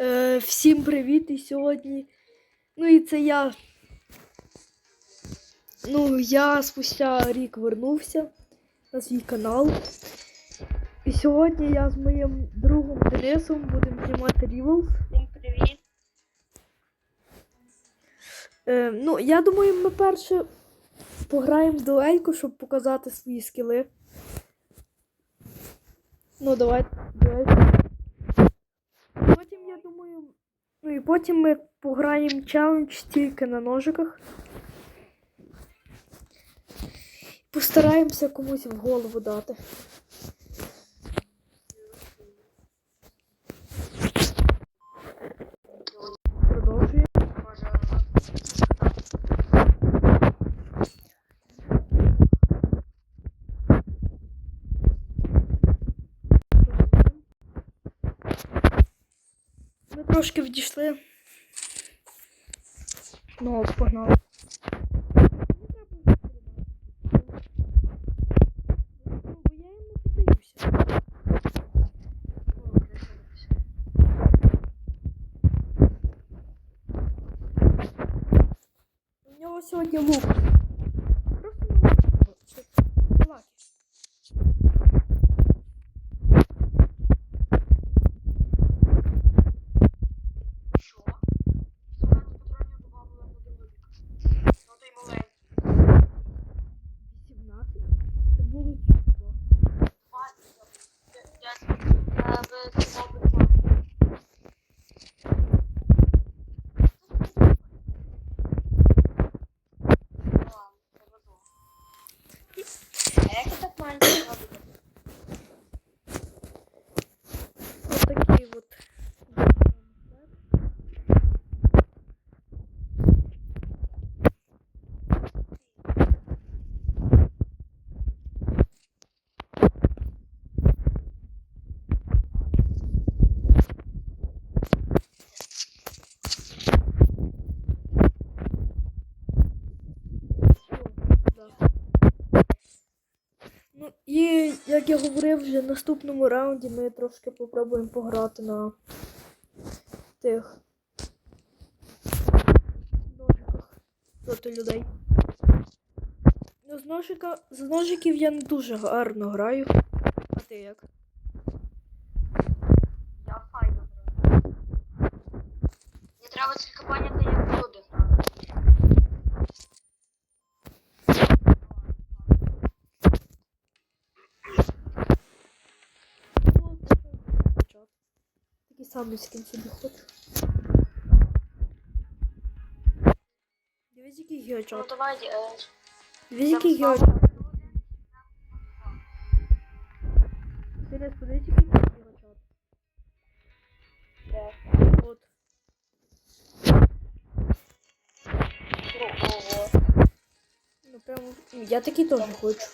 Е, всім привіт і сьогодні. Ну і це я. Ну, я спустя рік вернувся на свій канал. І сьогодні я з моїм другом Денисом будемо знімати Rivals. Всім привіт. Е, ну, я думаю, ми перше пограємо в дуельку, щоб показати свої скіли. Ну, давай, дуельку. Думаю. Ну і потім ми пограємо челендж тільки на ножиках. Постараємося комусь в голову дати. трошки відійшли. Ну, от, погнали. У нього сьогодні лук. І як я говорив, вже в наступному раунді ми трошки попробуємо пограти на тих ножиках проти людей. Ну, з, ножика, з ножиків я не дуже гарно граю. А ти як? Я файно граю. Мені треба тільки поняти, як люди грають. Ну, це чат. Самий скін собі хочу. Дивись, який Ну геочат. давай, е, Дивись, який геочат. слава. Подивись, який геочат. Де? От. Ну, прямо. ну, Я такий теж хочу.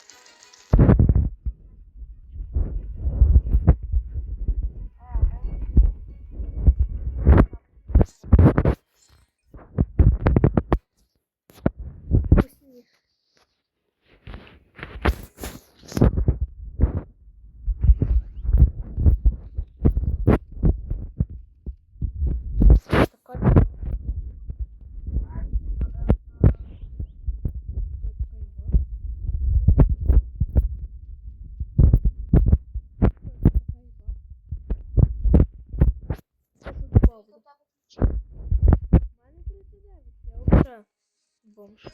Бомж.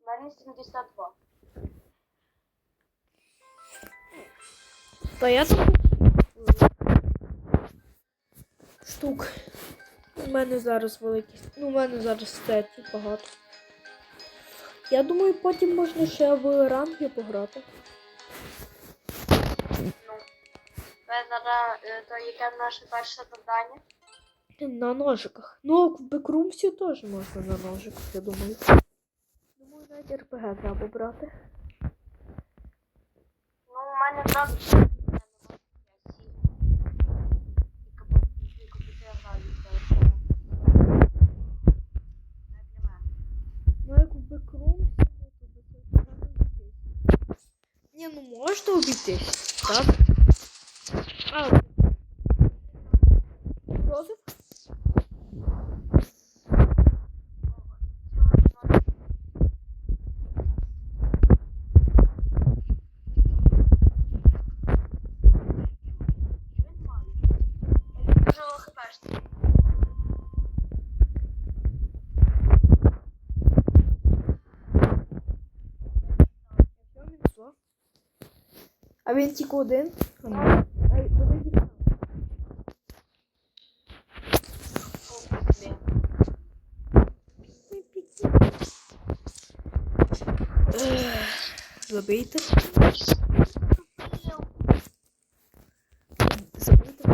У мене 72. Та я там штук. У мене зараз великі. Ну, у мене зараз статі багато. Я думаю, потім можна ще в ранги пограти. Зараз, е, то яке наше перше завдання? На ножиках. Ну, в бекрумсі теж можна на ножиках, я думаю. Думаю, навіть РПГ треба брати. Ну, у мене зразу. Ну, як в бекрумсі, то це Ні, ну можете обійтись, так? А він тільки один? А, ні. А, один тільки. Ех, Забийте. Забийте.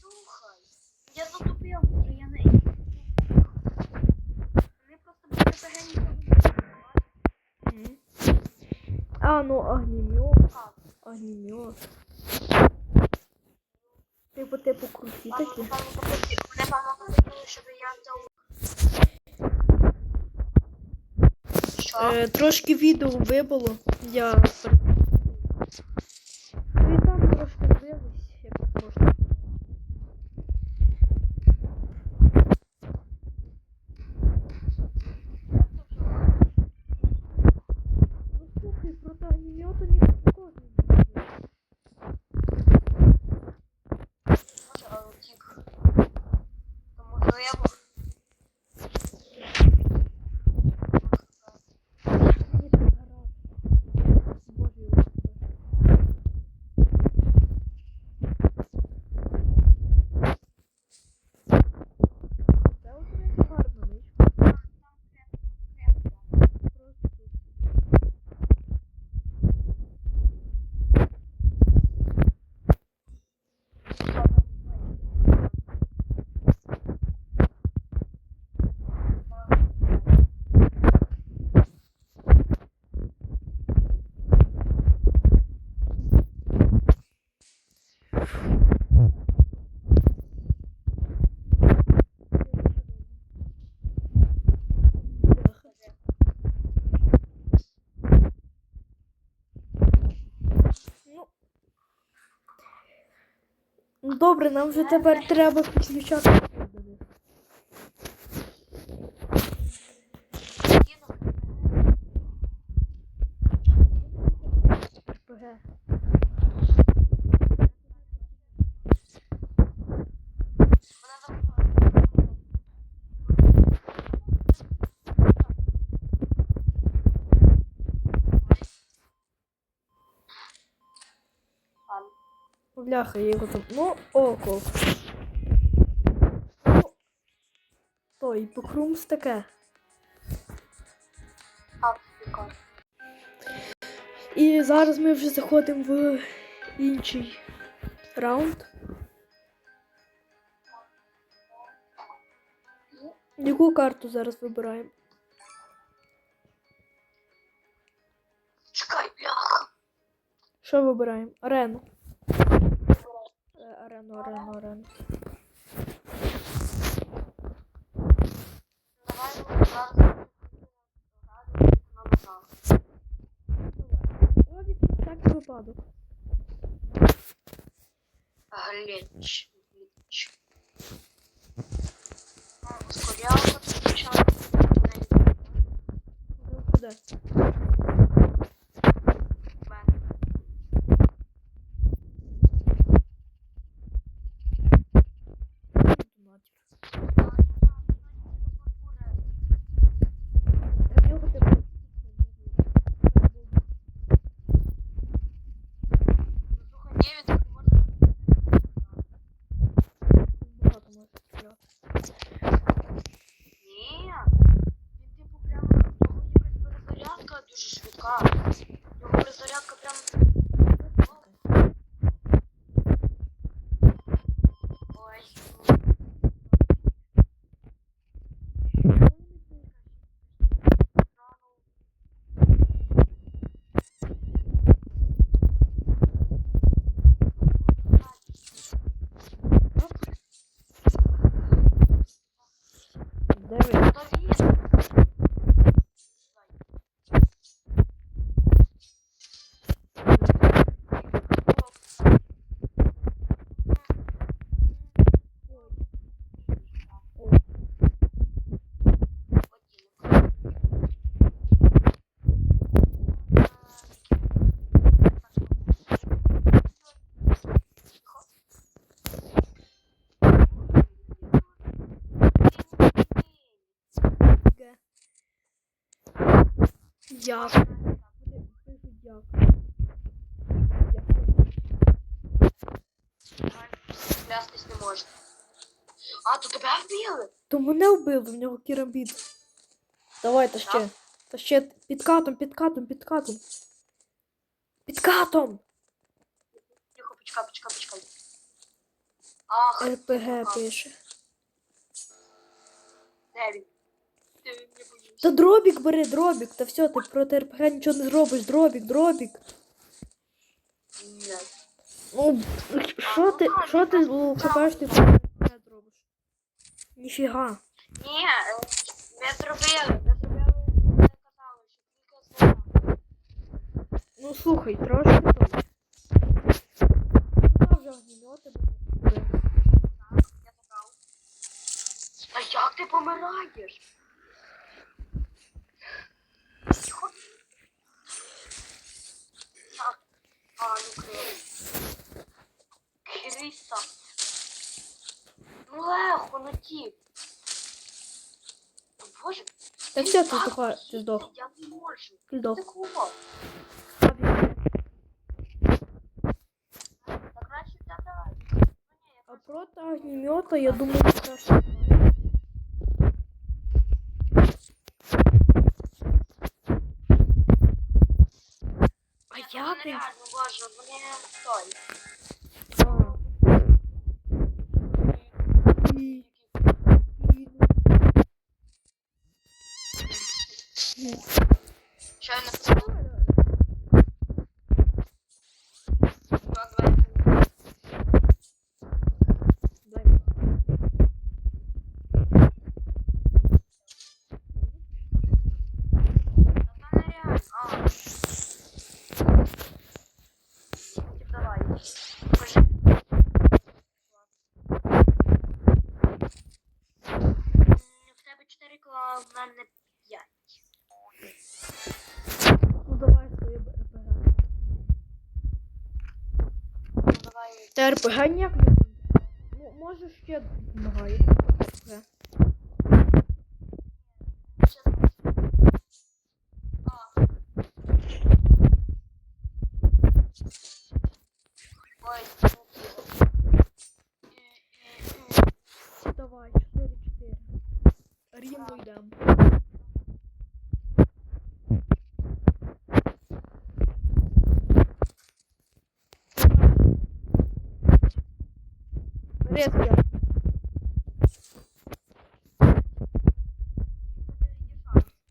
Слухай, я затупив вже, я не. Вони просто були загені. Мгм. А, ну огнемет. Огнемет. Типу, типу круті такі. Попросили, щоб я взяв. Що? Е, трошки відео вибило. Я. пер- Ну і там трошки збилось, як можна. Ну слухай, проти огнемета ніхто не буде. Може, але втік. То можливо. Мені так гаразд. Боже, я ужас. Це от навіть гарна ничка. Просто тут. Ну. Ну, Добре, нам вже тепер треба підключати. Бляха, я його там. Ну, око. Ну, Ой, покрумс таке. І зараз ми вже заходимо в інший раунд. Яку карту зараз вибираємо? Чекай, бляха. Що вибираємо? Арену. Е, Арену, арену, арену. Давай ми зараз граємо на ножах. Ловік на всякий випадок. Гліч. Гліч. Ну, ускорялка спочатку. Ну, куди? Донатір. Та в нього тепер- Слухай, Девід, можна Багато може стріляти. Ні. Він типу прямо в нього якась перезарядка дуже швидка. Його перезарядка прям. Ой. Де ви? Дякую. Дякую. Клястись не можна. А, то тебе вбили? То мене вбили, в нього керамбіт. Давай, та ще. Та ще під катом, під катом, під катом. Під катом! Тихо, почекай, почекай, почекай. Ах, РПГ пише. де він? Де він не боюсь. Та дробік бери, дробік. Та все, ти проти РПГ нічого не зробиш. Дробік, дробік. Ні. Ну, що ти, що ти хапаєш, ти не зробиш? Ніфіга. Ні, е, ми зробили, ми зробили, не казали, що тільки слова. Ну слухай, трошки то. Ну, вже я забрав. А як ти помираєш? А, ну крис. Криса. Ну легко, ну ті. О, Боже. Та ти все, ти так здохла- ти їсти, здох. Я не можу. Ти здох. Такого. Так краще та давай. Ну ні, я А просто проти огнемета, я думаю, це Як вони реально, боже, вони той. Що я написав? Та РПГ ніяк не. Ну, може ще допомагає. РПГ. Чесно. А. Ой, не тіло. Давай, 4-4. Рівно йдемо. Нема.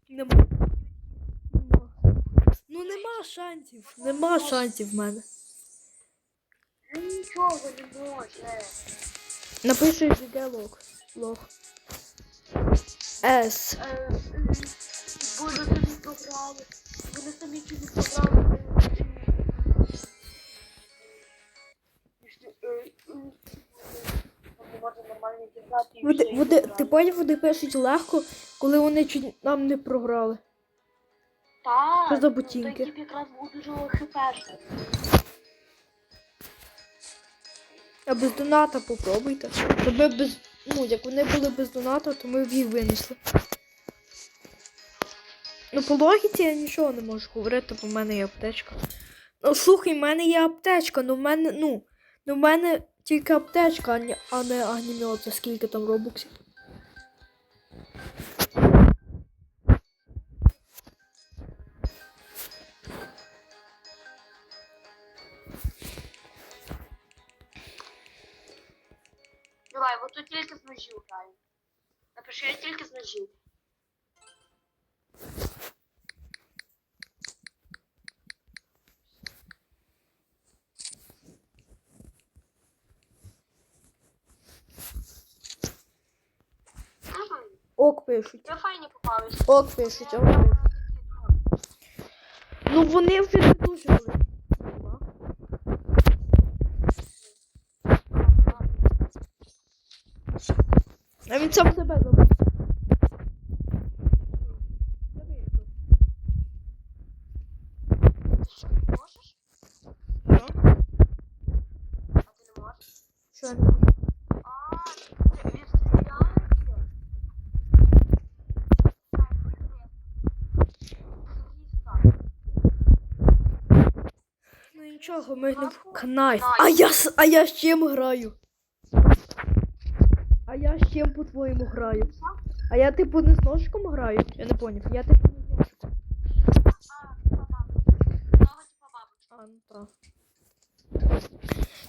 Нема. Ну нема шансів. Нема шансів в мене. Нічого не може. Напиши GG лог. Лог. С. Е, м, Вони самі програли. Вони самі нормально зіграти. і Вони, все, і вони, програли. ти поняв, вони пишуть легко, коли вони чуть нам не програли. Так, Що за ну, ботинки? Той тип якраз був дуже хпшний. А без доната попробуйте. То ми без. Ну, як вони були без доната, то ми б їх винесли. Ну, по логіці я нічого не можу говорити, бо в мене є аптечка. Ну, слухай, в мене є аптечка, ну в мене, ну, ну в мене тільки аптечка, а не, а не огнемет, за скільки там робоксів. Давай, бо тут тільки з ножів граємо. Напиши, я тільки з ножів. Давай. Ок пишуть. Я файні попались. Ок пишуть, ок пишуть. Ну вони вже не дуже великі. А він сам себе забув. Ти що, не можеш? Що? А ти не можеш? Що я не можу? А, ти відстріляєшся? Так, Кріса. Нічого, ми не в кнайф. А я с- а я з чим граю? А я з чим по-твоєму граю? А я типу не з ножиком граю? Я не поняв. Я типу не з ножиком. А, ну так.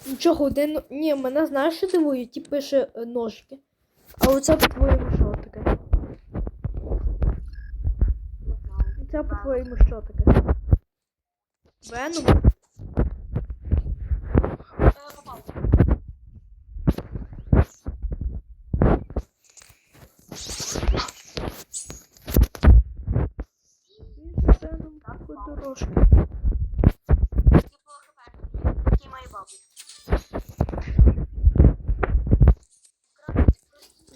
Нічого, один. Ні, мене знаєш, що дивує, ті пише е, ножки. А оце по-твоєму що таке? Це по-твоєму що таке? Веном? Е, попав. Веном по дорожки. Типу хп. Такі мої бабушки.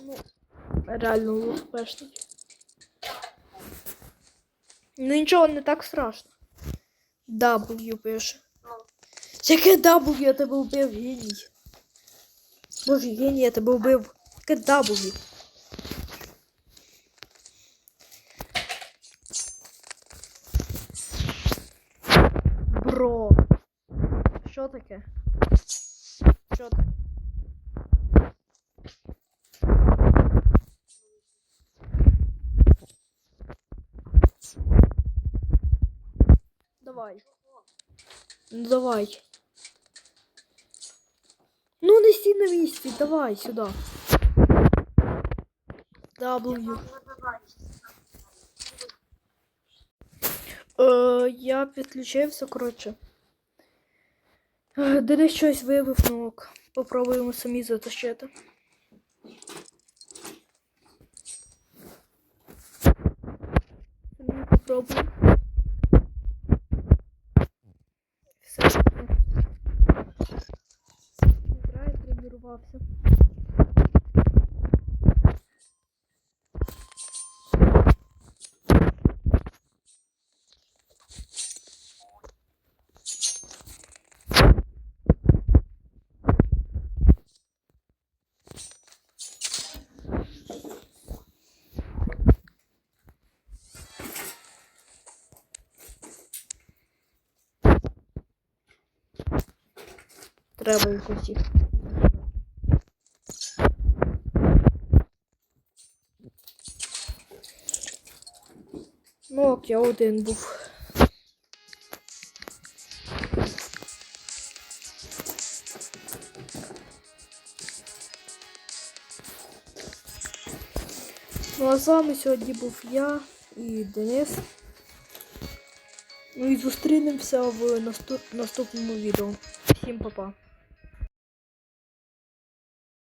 Ну, реально успешний. Ну нічого, не так страшно. W пише. Ну, Яке W я тебе вбив, геній. Боже, геній, я тебе вбив. Яке W. Бро. Що таке? Що таке? Давай. Ну давай. Ну не стій на місці, давай сюди. W. Е, я підключився, коротше. Е, Денис щось виявив, ок. Попробуємо самі затащити. Попробуємо. Все. Грає, тренувався. Треба якось їх. Ну ок, я один був. Ну а з вами сьогодні був я і Денис. Ну і зустрінемося в наступ- наступному відео. Всім па-па.